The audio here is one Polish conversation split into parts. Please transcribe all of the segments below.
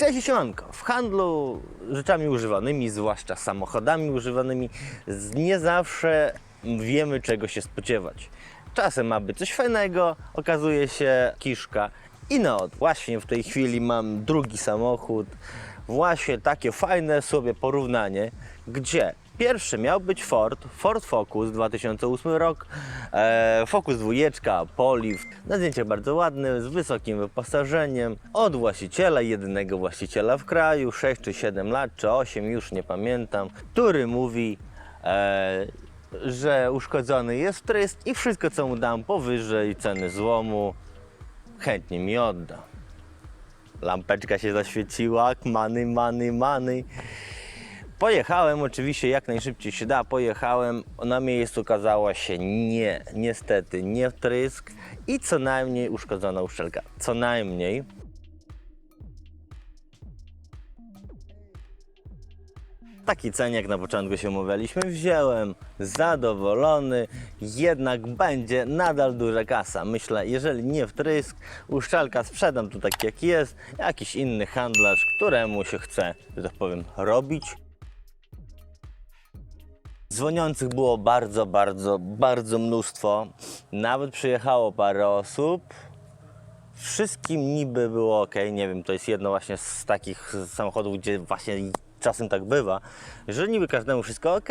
Cześć i siemanko. W handlu rzeczami używanymi, zwłaszcza samochodami używanymi, nie zawsze wiemy czego się spodziewać. Czasem ma być coś fajnego, okazuje się kiszka. I no, właśnie w tej chwili mam drugi samochód, właśnie takie fajne sobie porównanie, gdzie Pierwszy miał być Ford, Ford Focus 2008 rok, e, Focus dwójeczka, Poliv, na zdjęciach bardzo ładny, z wysokim wyposażeniem, od właściciela, jedynego właściciela w kraju, 6 czy 7 lat, czy 8, już nie pamiętam, który mówi, e, że uszkodzony jest trysk i wszystko co mu dam powyżej ceny złomu, chętnie mi odda. Lampeczka się zaświeciła, many, many, many. Pojechałem oczywiście jak najszybciej się da, pojechałem, na miejscu okazała się nie, niestety nie wtrysk i co najmniej uszkodzona uszczelka, co najmniej. Taki cen jak na początku się umawialiśmy wziąłem, zadowolony, jednak będzie nadal duża kasa. Myślę, jeżeli nie wtrysk, uszczelka sprzedam tu tak jak jest, jakiś inny handlarz, któremu się chce, że tak powiem, robić. Dzwoniących było bardzo, bardzo, bardzo mnóstwo. Nawet przyjechało parę osób. Wszystkim niby było ok. Nie wiem, to jest jedno właśnie z takich samochodów, gdzie właśnie czasem tak bywa, że niby każdemu wszystko ok,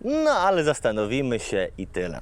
no ale zastanowimy się i tyle.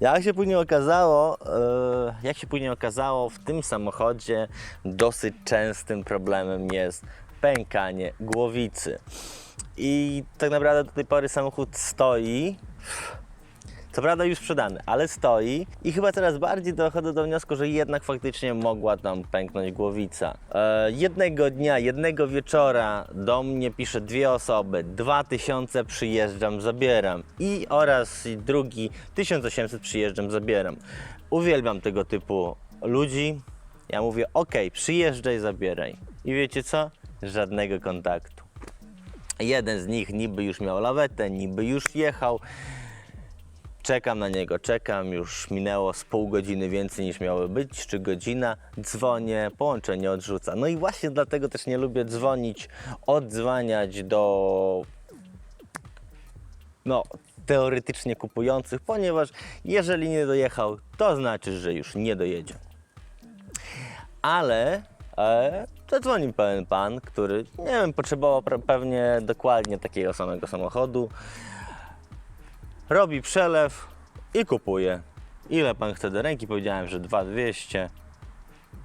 Jak się później okazało, e, jak się później okazało, w tym samochodzie dosyć częstym problemem jest pękanie głowicy. I tak naprawdę do tej pory samochód stoi. Co prawda już sprzedany, ale stoi i chyba coraz bardziej dochodzę do wniosku, że jednak faktycznie mogła tam pęknąć głowica. E, jednego dnia, jednego wieczora do mnie pisze dwie osoby, 2000 przyjeżdżam, zabieram i oraz drugi 1800 przyjeżdżam, zabieram. Uwielbiam tego typu ludzi. Ja mówię, ok, przyjeżdżaj, zabieraj. I wiecie co? Żadnego kontaktu. Jeden z nich niby już miał lawetę, niby już jechał. Czekam na niego, czekam, już minęło z pół godziny więcej niż miało być, czy godzina. Dzwonię, połączenie odrzuca. No i właśnie dlatego też nie lubię dzwonić, odzwaniać do no, teoretycznie kupujących, ponieważ jeżeli nie dojechał, to znaczy, że już nie dojedzie. Ale e, zadzwonił pewien pan, który, nie wiem, potrzebował pewnie dokładnie takiego samego samochodu. Robi przelew i kupuje. Ile pan chce do ręki? Powiedziałem, że 2200.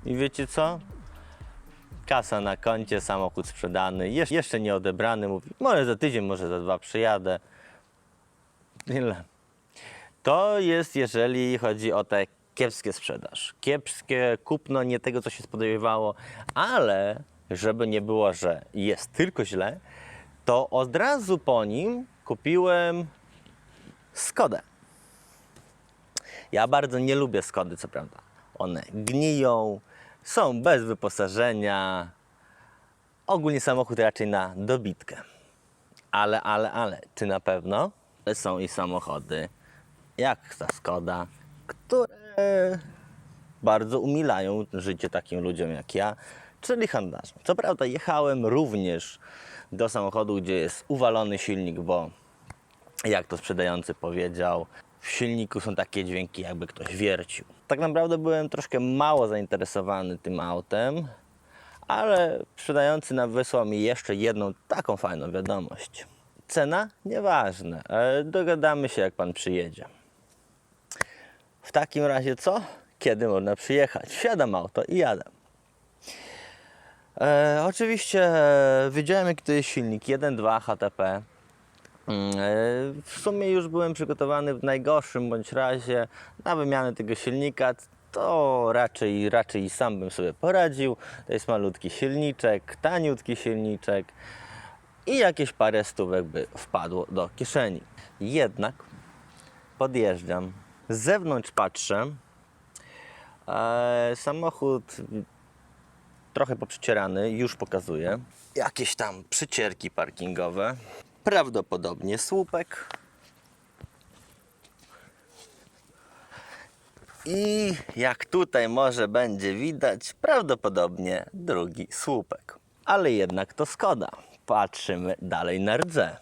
I wiecie co? Kasa na koncie, samochód sprzedany, jesz- jeszcze nie odebrany. Mówi, może za tydzień, może za dwa przyjadę. Ile? To jest, jeżeli chodzi o te kiepskie sprzedaż. Kiepskie kupno nie tego, co się spodziewało, ale żeby nie było, że jest tylko źle, to od razu po nim kupiłem Skodę. Ja bardzo nie lubię Skody, co prawda. One gniją, są bez wyposażenia. Ogólnie samochód raczej na dobitkę. Ale, ale, ale, czy na pewno? Są i samochody, jak ta Skoda, które bardzo umilają życie takim ludziom jak ja, czyli handlarzom. Co prawda jechałem również do samochodu, gdzie jest uwalony silnik, bo jak to sprzedający powiedział, w silniku są takie dźwięki, jakby ktoś wiercił. Tak naprawdę byłem troszkę mało zainteresowany tym autem, ale sprzedający nam wysłał mi jeszcze jedną taką fajną wiadomość. Cena? Nieważne. Dogadamy się, jak pan przyjedzie. W takim razie co? Kiedy można przyjechać? Wsiadam auto i jadę. E, oczywiście to jest silnik 1.2 HTP. Mm, e, W sumie już byłem przygotowany w najgorszym bądź razie na wymianę tego silnika. To raczej, raczej sam bym sobie poradził. To jest malutki silniczek, taniutki silniczek i jakieś parę stówek by wpadło do kieszeni. Jednak podjeżdżam, z zewnątrz patrzę, e, samochód trochę poprzecierany, już pokazuje. Jakieś tam przycierki parkingowe, prawdopodobnie słupek. I jak tutaj może będzie widać, prawdopodobnie drugi słupek. ale jednak to Skoda. Patrzymy dalej na rdze.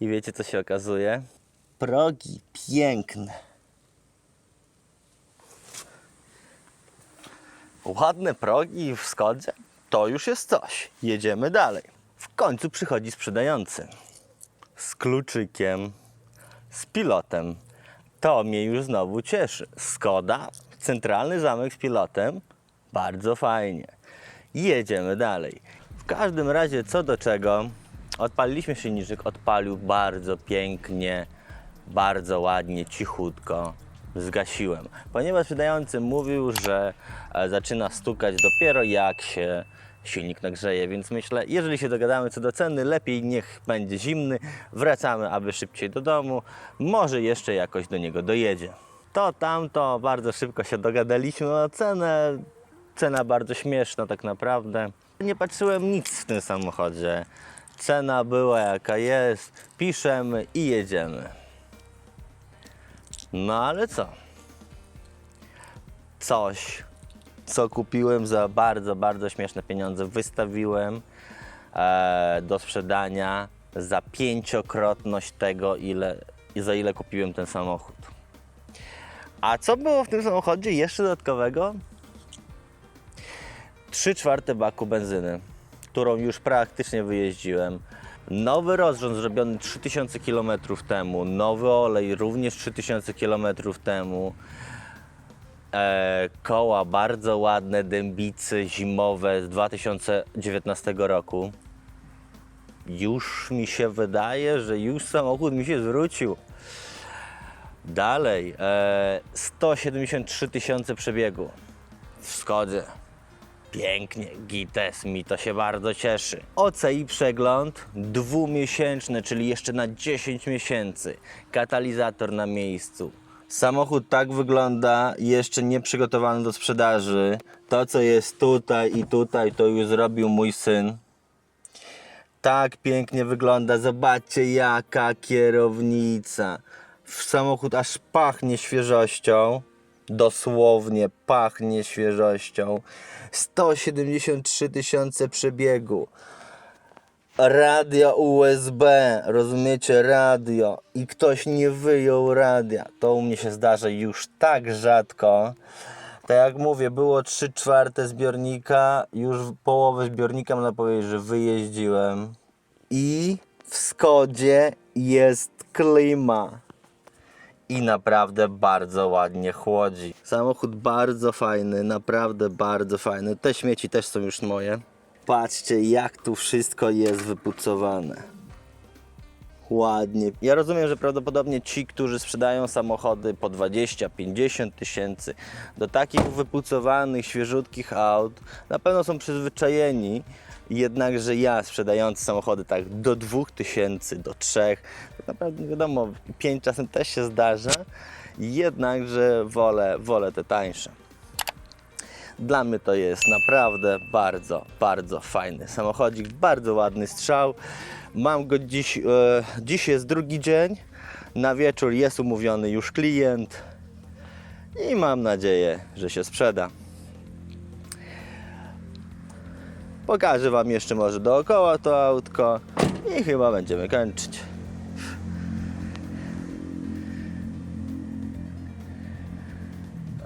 I wiecie co się okazuje? Progi piękne. Ładne progi w Skodzie? To już jest coś. Jedziemy dalej. W końcu przychodzi sprzedający. Z kluczykiem, z pilotem. To mnie już znowu cieszy. Skoda, centralny zamek z pilotem. Bardzo fajnie. Jedziemy dalej. W każdym razie co do czego, odpaliliśmy silniczek, odpalił bardzo pięknie, bardzo ładnie, cichutko. Zgasiłem, ponieważ wydający mówił, że e, zaczyna stukać dopiero jak się silnik nagrzeje, więc myślę, jeżeli się dogadamy co do ceny, lepiej niech będzie zimny, wracamy, aby szybciej do domu, może jeszcze jakoś do niego dojedzie. To tamto, bardzo szybko się dogadaliśmy o cenę, cena bardzo śmieszna tak naprawdę. Nie patrzyłem nic w tym samochodzie. Cena była jaka jest, piszemy i jedziemy. No ale co? Coś, co kupiłem za bardzo, bardzo śmieszne pieniądze, wystawiłem e, do sprzedania za pięciokrotność tego, ile, za ile kupiłem ten samochód. A co było w tym samochodzie jeszcze dodatkowego? 3 czwarte baku benzyny, którą już praktycznie wyjeździłem. Nowy rozrząd zrobiony 3000 km temu, nowy olej również 3000 km temu. E, koła bardzo ładne, dębicy zimowe z 2019 roku. Już mi się wydaje, że już samochód mi się zwrócił. Dalej, e, 173 tysiące przebiegu w Skodzie. Pięknie, gites, mi to się bardzo cieszy. OCI przegląd dwumiesięczny, czyli jeszcze na 10 miesięcy. Katalizator na miejscu. Samochód tak wygląda, jeszcze nie przygotowany do sprzedaży. To, co jest tutaj i tutaj, to już zrobił mój syn. Tak pięknie wygląda. Zobaczcie, jaka kierownica. Samochód aż pachnie świeżością. Dosłownie pachnie świeżością. 173 tysiące przebiegu. Radio USB, rozumiecie? Radio. I ktoś nie wyjął radia. To u mnie się zdarza już tak rzadko. Tak jak mówię, było 3 czwarte zbiornika, już połowę zbiornika można powiedzieć, że wyjeździłem. I w Skodzie jest klima i naprawdę bardzo ładnie chłodzi. Samochód bardzo fajny, naprawdę bardzo fajny. Te śmieci też są już moje. Patrzcie, jak tu wszystko jest wypucowane. Ładnie. Ja rozumiem, że prawdopodobnie ci, którzy sprzedają samochody po 20-50 tysięcy do takich wypucowanych, świeżutkich aut, na pewno są przyzwyczajeni. Jednakże ja sprzedający samochody tak do 2000, do 3, tak naprawdę wiadomo, 5 czasem też się zdarza, jednakże wolę, wolę te tańsze. Dla mnie to jest naprawdę bardzo, bardzo fajny samochodzik, bardzo ładny strzał. Mam go dziś, e, dziś jest drugi dzień, na wieczór jest umówiony już klient i mam nadzieję, że się sprzeda. Pokażę Wam jeszcze może dookoła to autko i chyba będziemy kończyć.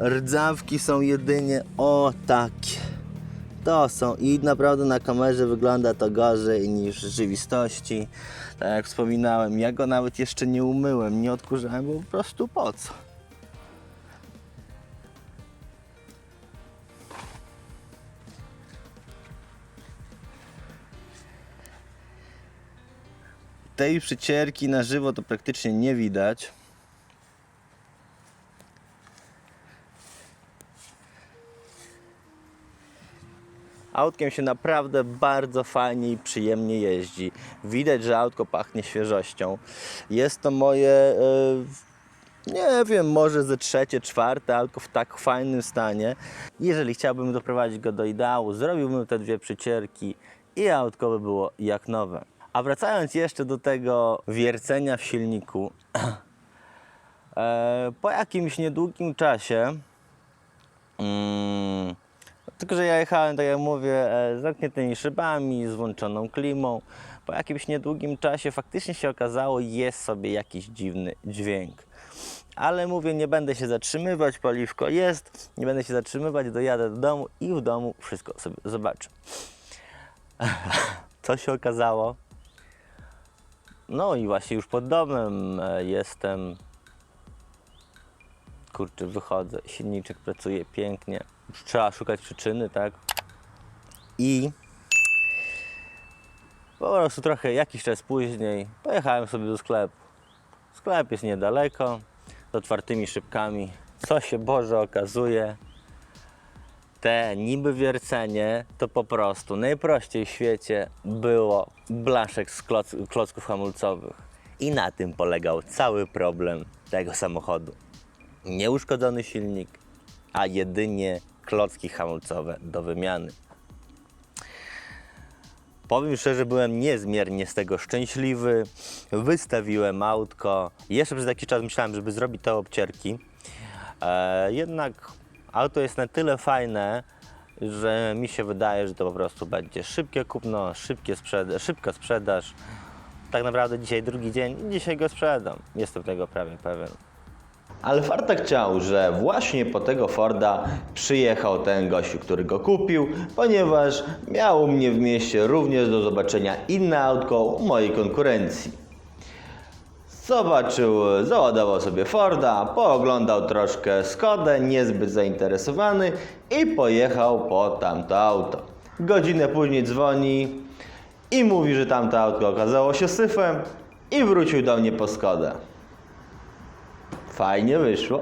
Rdzawki są jedynie o takie. To są i naprawdę na kamerze wygląda to gorzej niż w rzeczywistości. Tak jak wspominałem, ja go nawet jeszcze nie umyłem, nie odkurzałem, bo po prostu po co? Tej przycierki na żywo to praktycznie nie widać. Autkiem się naprawdę bardzo fajnie i przyjemnie jeździ. Widać, że autko pachnie świeżością. Jest to moje, e, nie wiem, może ze trzecie, czwarte autko w tak fajnym stanie. Jeżeli chciałbym doprowadzić go do ideału, zrobiłbym te dwie przycierki i autko by było jak nowe. A wracając jeszcze do tego wiercenia w silniku, e, po jakimś niedługim czasie mm, Tylko, że ja jechałem, tak jak mówię, e, z zamkniętymi szybami, z włączoną klimą. Po jakimś niedługim czasie faktycznie się okazało, jest sobie jakiś dziwny dźwięk. Ale mówię, nie będę się zatrzymywać, paliwko jest, nie będę się zatrzymywać, dojadę do domu i w domu wszystko sobie zobaczę. Co się okazało? No i właśnie już pod domem e, jestem. Kurczę, wychodzę, silniczek pracuje pięknie. Trzeba szukać przyczyny, tak? I po prostu trochę jakiś czas później pojechałem sobie do sklepu. Sklep jest niedaleko, z otwartymi szybkami. Co się Boże okazuje? Te niby wiercenie to po prostu najprościej w świecie było blaszek z kloc klocków hamulcowych. I na tym polegał cały problem tego samochodu. Nieuszkodzony silnik, a jedynie klocki hamulcowe do wymiany. Powiem szczerze, byłem niezmiernie z tego szczęśliwy. Wystawiłem autko. Jeszcze przez jakiś czas myślałem, żeby zrobić te obcierki. E, jednak auto jest na tyle fajne, że mi się wydaje, że to po prostu będzie szybkie kupno, szybkie sprzeda- szybka sprzedaż. Tak naprawdę dzisiaj drugi dzień i dzisiaj go sprzedam. Jestem tego prawie pewien. Ale Farta chciał, że właśnie po tego Forda przyjechał ten gościu, który go kupił, ponieważ miał u mnie w mieście również do zobaczenia inne autko u mojej konkurencji. Zobaczył, załadował sobie Forda, pooglądał troszkę Skodę, niezbyt zainteresowany i pojechał po tamto auto. Godzinę później dzwoni i mówi, że tamto auto okazało się syfem i wrócił do mnie po Skodę. Fajnie wyszło.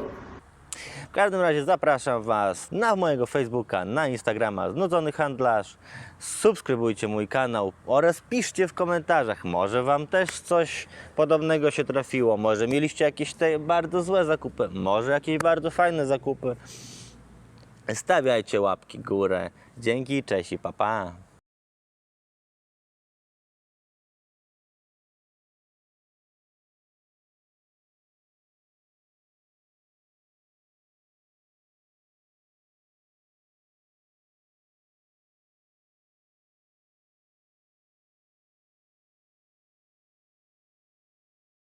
Każdym razie zapraszam Was na mojego Facebooka, na Instagrama Znudzony Handlarz. Subskrybujcie mój kanał oraz piszcie w komentarzach. Może Wam też coś podobnego się trafiło. Może mieliście jakieś te bardzo złe zakupy, może jakieś bardzo fajne zakupy. Stawiajcie łapki górę. Dzięki, cześć i pa pa.